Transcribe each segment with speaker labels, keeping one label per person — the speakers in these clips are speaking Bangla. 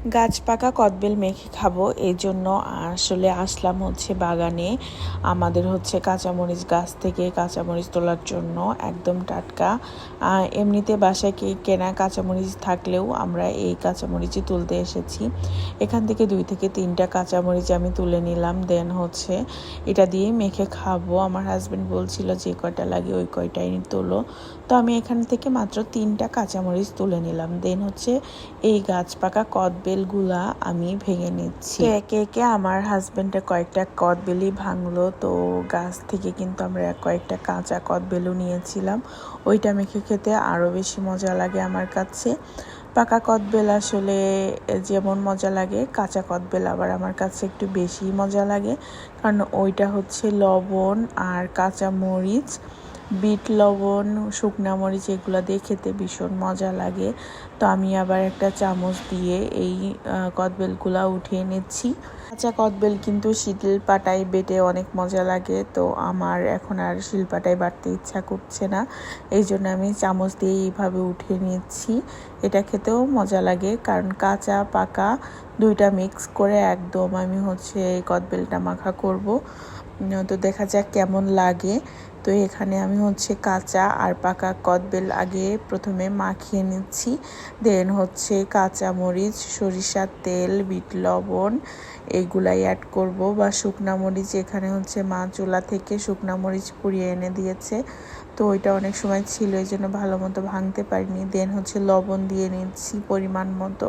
Speaker 1: গাছ পাকা কদবেল মেখে খাব, এই জন্য আসলে আসলাম হচ্ছে বাগানে। আমাদের হচ্ছে কাঁচামরিচ গাছ থেকে কাঁচামরিচ তোলার জন্য একদম টাটকা। এমনিতে বাসায় কি কেনা কাঁচামরিচ থাকলেও আমরা এই কাঁচামরিচই তুলতে এসেছি। এখান থেকে দুই থেকে তিনটা কাঁচামরিচ আমি তুলে নিলাম, দেন হচ্ছে এটা দিয়ে মেখে খাব। আমার হাজব্যান্ড বলছিল যে কয়টা লাগে ওই কয়টাই তোলো। তো আমি এখান থেকে মাত্র তিনটা কাঁচামরিচ তুলে নিলাম, দেন হচ্ছে এই গাছ পাকা কদবেলগুলা আমি ভেঙে নিচ্ছি। একে একে আমার হাজবেন্ডের কয়েকটা কদবেলি ভাঙলো, তো গাছ থেকে কিন্তু আমরা কয়েকটা কাঁচা কদবেলও নিয়েছিলাম। ওইটা মেখে খেতে আরও বেশি মজা লাগে আমার কাছে। পাকা কদবেল আসলে যেমন মজা লাগে, কাঁচা কদবেল আবার আমার কাছে একটু বেশি মজা লাগে। কারণ ওইটা হচ্ছে লবণ আর কাঁচা মরিচ। বিট, লবণ, শুকনা মরিচ এগুলো দিয়ে খেতে ভীষণ মজা লাগে। তো আমি আবার একটা চামচ দিয়ে এই কদবেলগুলা উঠিয়ে নিচ্ছি। কাঁচা কদবেল কিন্তু শীতল পাটায় বেটে অনেক মজা লাগে, তো আমার এখন আর শিল শিলপাটায় বাটতে ইচ্ছা করছে না। এই জন্য আমি চামচ দিয়ে এইভাবে উঠিয়ে নিচ্ছি। এটা খেতেও মজা লাগে, কারণ কাঁচা, পাকা দুইটা মিক্স করে একদম আমি হচ্ছে এই কদবেলটা মাখা করব। তো দেখা যাক কেমন লাগে। তো এখানে আমি হচ্ছে কাঁচা আর পাকা কদবেল আগে প্রথমে মাখিয়ে নিচ্ছি। দেন হচ্ছে কাঁচা মরিচ সরিষার তেল, বিট লবণ এইগুলাই অ্যাড করব বা শুকনা মরিচ এখানে হচ্ছে মা চুলা থেকে শুকনা মরিচ পুড়িয়ে এনে দিয়েছে। তো ওইটা অনেক সময় ছিল, এই জন্য ভালো মতো ভাঙতে পারিনি। দেন হচ্ছে লবণ দিয়ে নিচ্ছি পরিমাণ মতো।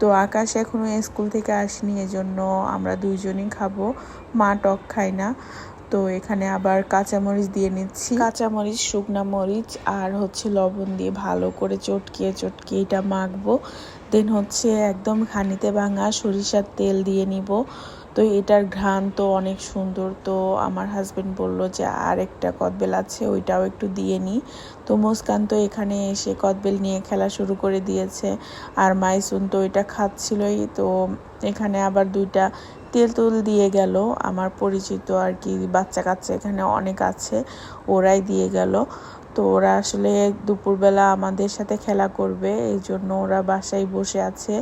Speaker 1: তো আকাশ এখনও স্কুল থেকে আসেনি, এজন্য আমরা দুইজনই খাব। মা টক খায় না। তো এখানে আবার কাঁচামরিচ দিয়ে নিচ্ছি। কাঁচামরিচ, শুকনো মরিচ আর হচ্ছে লবণ দিয়ে ভালো করে চটকিয়ে চটকিয়ে এটা মাখবো। দেন হচ্ছে একদম খানিতে ভাঙা সরিষার তেল দিয়ে নিব। তো এটার ঘ্রাণ তো অনেক সুন্দর। তো আমার হাজবেন্ড বলল যে আর একটা কদবেল আছে, ওইটাও একটু দিয়ে নিই তো মুস্কান তো এখানে এসে কদবেল নিয়ে খেলা শুরু করে দিয়েছে। আর মাইসুন তো এটা খাচ্ছিলই। তো এখানে আবার দুইটা তেঁতুল দিয়ে গেল। আমার পরিচিত আর কি বাচ্চা কাচ্চা এখানে অনেক আছে, ওরাই দিয়ে গেল। তো ওরা আসলে দুপুরবেলা আমাদের সাথে খেলা করবে, এই জন্য ওরা বাসায় বসে আছে।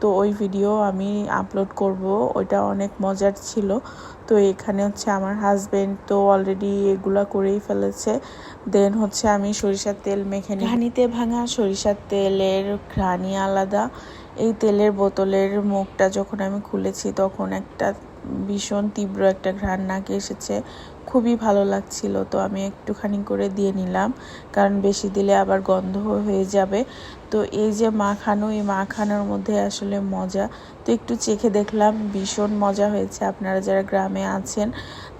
Speaker 1: তো ওই ভিডিও আমি আপলোড করব, ওইটা অনেক মজার ছিল। তো এখানে হচ্ছে আমার হাজবেন্ড তো অলরেডি এগুলা করেই ফেলেছে। দেন হচ্ছে আমি সরিষার তেল মেখে নিই ঘানিতে ভাঙা সরিষার তেলের ঘ্রাণই আলাদা। এই তেলের বোতলের মুখটা যখন আমি খুলেছি, তখন একটা ভীষণ তীব্র একটা ঘ্রাণ নাকে এসেছে। খুবই ভালো লাগছিল, তো আমি একটুখানি করে দিয়ে নিলাম, কারণ বেশি দিলে আবার গন্ধ হয়ে যাবে। তো এই যে মাখানো, এই মাখানোর মধ্যে আসলে মজা। তো একটু চেখে দেখলাম, ভীষণ মজা হয়েছে। আপনারা যারা গ্রামে আছেন,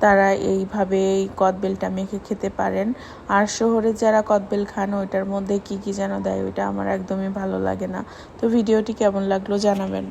Speaker 1: তারা এইভাবে এই কদবেলটা মেখে খেতে পারেন। আর শহরে যারা কদবেল খান, ওইটার মধ্যে কি কি যেন দেয়, ওইটা আমার একদমই ভালো লাগে না। তো ভিডিওটি কেমন লাগল জানাবেন।